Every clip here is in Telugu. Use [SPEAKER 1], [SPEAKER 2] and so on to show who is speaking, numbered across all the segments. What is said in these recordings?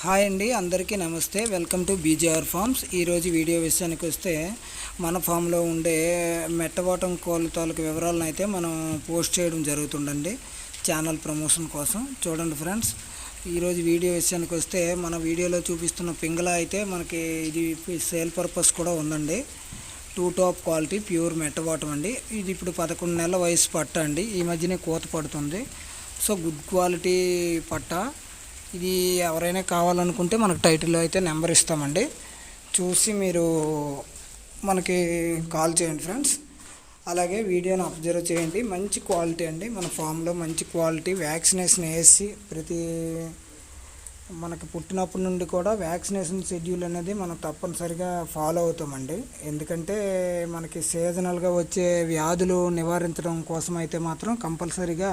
[SPEAKER 1] హాయ్ అండి అందరికీ నమస్తే. Welcome to BJR farms. ఈరోజు వీడియో విషయానికి వస్తే మన ఫామ్లో ఉండే మెట్టబాటం కోళ్ళ తాలూకు వివరాలను అయితే మనం పోస్ట్ చేయడం జరుగుతుందండి. ఛానల్ ప్రమోషన్ కోసం. చూడండి ఫ్రెండ్స్ ఈరోజు వీడియో విషయానికి వస్తే మన వీడియోలో చూపిస్తున్న పింగళ అయితే మనకి ఇది సేల్ పర్పస్ కూడా ఉందండి. టూ టాప్ క్వాలిటీ ప్యూర్ మెట్టబాటం అండి. ఇది ఇప్పుడు పదకొండు నెలల వయసు పట్ట అండి. ఈ మధ్యనే కోత పడుతుంది. సో గుడ్ క్వాలిటీ పట్ట. ఇది ఎవరైనా కావాలనుకుంటే మనకు టైటిల్లో అయితే నెంబర్ ఇస్తామండి. చూసి మీరు మనకి కాల్ చేయండి ఫ్రెండ్స్ అలాగే వీడియోని అబ్జర్వ్ చేయండి. మంచి క్వాలిటీ అండి. మన ఫామ్లో మంచి క్వాలిటీ వ్యాక్సినేషన్ వేసి ప్రతి మనకి పుట్టినప్పటి నుండి కూడా వ్యాక్సినేషన్ షెడ్యూల్ అనేది మనం తప్పనిసరిగా ఫాలో అవుతామండి. ఎందుకంటే మనకి సీజనల్గా వచ్చే వ్యాధులు నివారించడం కోసం అయితే మాత్రం కంపల్సరిగా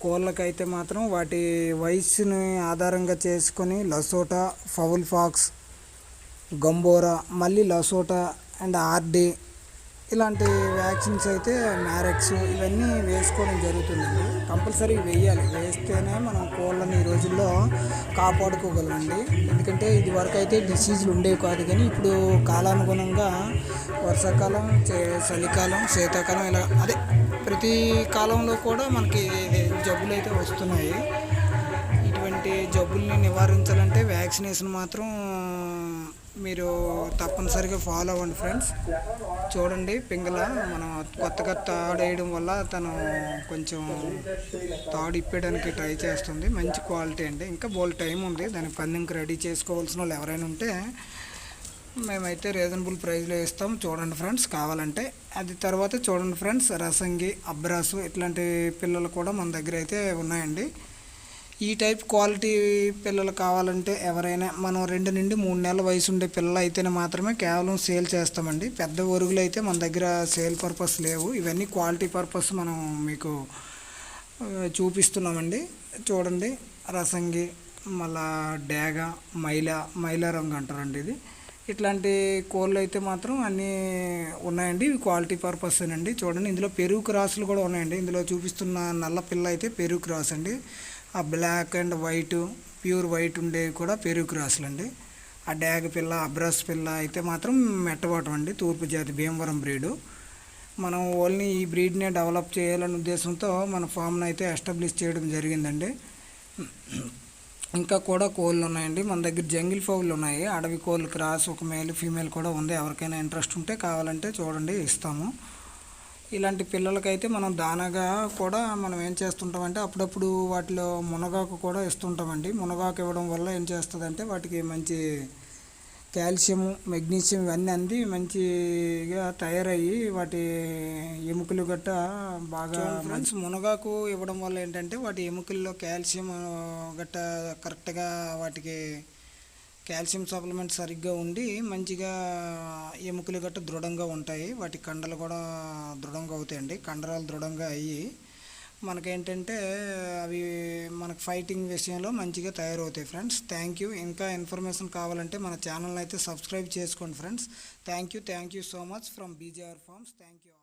[SPEAKER 1] కోళ్ళకైతే మాత్రం వాటి వయసుని ఆధారంగా చేసుకొని లసోటా ఫౌల్ ఫాక్స్ గంబోరా మళ్ళీ లసోటా అండ్ ఆర్డీ ఇలాంటి వ్యాక్సిన్స్ అయితే మ్యారెక్స్ ఇవన్నీ వేసుకోవడం జరుగుతుందండి. కంపల్సరీ వేయాలి. వేస్తేనే మనం కోళ్ళని ఈ రోజుల్లో కాపాడుకోగలమండి. ఎందుకంటే ఇది వరకు అయితే డిసీజులు ఉండేవి కాదు. కానీ ఇప్పుడు కాలానుగుణంగా వర్షాకాలం చలికాలం శీతాకాలం ఇలా అదే ప్రతి కాలంలో కూడా మనకి జబ్బులు అయితే వస్తున్నాయి. జబ్బుల్ని నివారించాలంటే వ్యాక్సినేషన్ మాత్రం మీరు తప్పనిసరిగా ఫాలో అవ్వండి ఫ్రెండ్స్. చూడండి పింగళ మనం కొత్తగా తాడు వేయడం వల్ల తను కొంచెం తాడు ఇప్పేయడానికి ట్రై చేస్తుంది. మంచి క్వాలిటీ అండి. ఇంకా బోల్ టైం ఉంది. దాని పందెంకి రెడీ చేసుకోవాల్సిన వాళ్ళు ఎవరైనా ఉంటే మేమైతే రీజనబుల్ ప్రైస్లో ఇస్తాం. చూడండి ఫ్రెండ్స్ కావాలంటే. అది తర్వాత చూడండి ఫ్రెండ్స్ రసంగి అబ్రాసు ఇట్లాంటి పిల్లలు కూడా మన దగ్గర అయితే ఉన్నాయండి. ఈ టైప్ క్వాలిటీ పిల్లలు కావాలంటే ఎవరైనా మనం రెండు నుండి మూడు నెలల వయసు ఉండే పిల్లలు అయితేనే మాత్రమే కేవలం సేల్ చేస్తామండి. పెద్ద ఒరుగులు అయితే మన దగ్గర సేల్ పర్పస్ లేవు. ఇవన్నీ క్వాలిటీ పర్పస్ మనం మీకు చూపిస్తున్నామండి. చూడండి రసంగి మళ్ళా డేగ మైల మైల రంగు అంటారండి ఇది. ఇట్లాంటి కోళ్ళు అయితే మాత్రం అన్నీ ఉన్నాయండి. ఇవి క్వాలిటీ పర్పస్ అండి చూడండి ఇందులో పెరుగు క్రాసులు కూడా ఉన్నాయండి. ఇందులో చూపిస్తున్న నల్ల పిల్ల అయితే పెరుగు క్రాస్ అండి ఆ black and white pure white ఉండేవి కూడా పెరుగు క్రాసులు అండి ఆ డ్యాగ్ పిల్ల అబ్రాస్ పిల్ల అయితే మాత్రం మెట్టబాటం అండి తూర్పు జాతి భీమవరం బ్రీడు. మనం ఓన్లీ ఈ బ్రీడ్నే డెవలప్ చేయాలనే ఉద్దేశంతో మన ఫామ్ను అయితే ఎస్టాబ్లిష్ చేయడం జరిగిందండి. ఇంకా కూడా కోళ్ళు ఉన్నాయండి మన దగ్గర జంగిల్ ఫౌల్ ఉన్నాయి. అడవి కోళ్ళు క్రాస్ ఒక మేల్ ఫీమేల్ కూడా ఉంది. ఎవరికైనా ఇంట్రెస్ట్ ఉంటే కావాలంటే చూడండి ఇస్తాము. ఇలాంటి పిల్లలకైతే మనం దానాగా కూడా మనం ఏం చేస్తుంటామంటే అప్పుడప్పుడు వాటిలో మునగాకు కూడా ఇస్తుంటామండి. మునగాకు ఇవ్వడం వల్ల ఏం చేస్తుందంటే వాటికి మంచి కాల్షియం మెగ్నీషియం ఇవన్నీ అంది మంచిగా తయారయ్యి వాటి ఎముకలు గట్ట బాగా ఫ్రెండ్స్ మునగాకు ఇవ్వడం వల్ల ఏంటంటే వాటి ఎముకల్లో కాల్షియం గట్ట కరెక్ట్గా వాటికి కాల్షియం సప్లిమెంట్ సరిగ్గా ఉండి మంచిగా ఎముకలు గట్ట దృఢంగా ఉంటాయి. వాటి కండలు కూడా దృఢంగా అవుతాయండి. కండరాలు దృఢంగా అయ్యి మనకేంటంటే అవి మనకు ఫైటింగ్ విషయంలో మంచిగా తయారవుతాయి ఫ్రెండ్స్. Thank you. ఇంకా ఇన్ఫర్మేషన్ కావాలంటే మన ఛానల్ని అయితే సబ్స్క్రైబ్ చేసుకోండి friends. Thank you. Thank you so much from BJR farms. Thank you